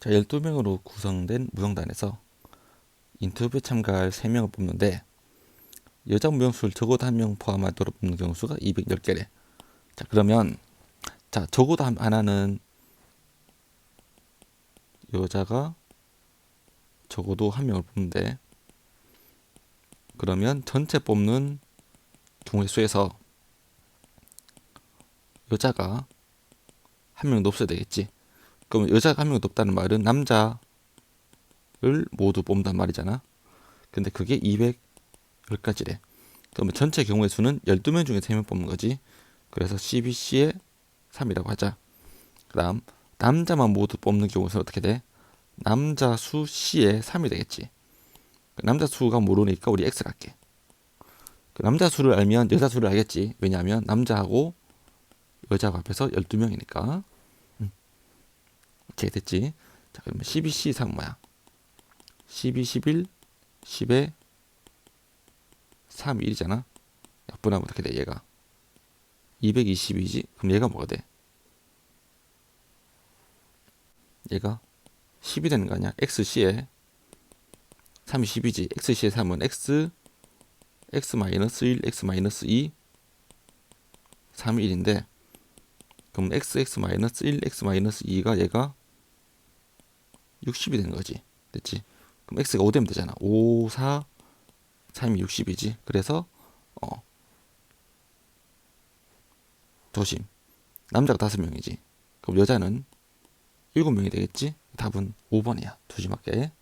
자, 12명으로 구성된 무용단에서 인터뷰에 참가할 3명을 뽑는데 여자 무용수를 적어도 한 명 포함하도록 뽑는 경우 수가 210개래. 자, 그러면 자, 적어도 한- 하나는 여자가 적어도 한 명을 뽑는데 그러면 전체 뽑는 경우의 수에서 여자가 한 명도 없어야 되겠지. 그럼 여자가 한 명도 없다는 말은 남자를 모두 뽑는단 말이잖아. 근데 그게 210가지래. 그러면 전체 경우의 수는 12명 중에 3명 뽑는 거지. 그래서 CBC의 3이라고 하자. 그 다음 남자만 모두 뽑는 경우는 어떻게 돼? 남자 수 C의 3이 되겠지. 그 남자 수가 모르니까 우리 X 갈게. 그 남자 수를 알면 여자 수를 알겠지. 왜냐하면 남자하고 여자가 합해서 12명이니까. 음. 오케이, 됐지. 자, 그러면 12C 3 뭐야? 12, 11, 10에 3, 1이잖아. 약분하면 어떻게 돼, 얘가? 220이지? 그럼 얘가 뭐가 돼? 얘가 10이 되는 거 아니야? XC에 3이 10이지. XC에 3은 X, X 마이너스 1, X 마이너스 2, 3이 1인데, 그럼 X, X 마이너스 1, X 마이너스 2가 얘가 60이 되는 거지. 됐지? 그럼 X가 5 되면 되잖아. 5, 4, 3이 60이지. 그래서, 어, 조심. 남자가 5명이지. 그럼 여자는 7명이 되겠지? 답은 5번이야. 조심할게.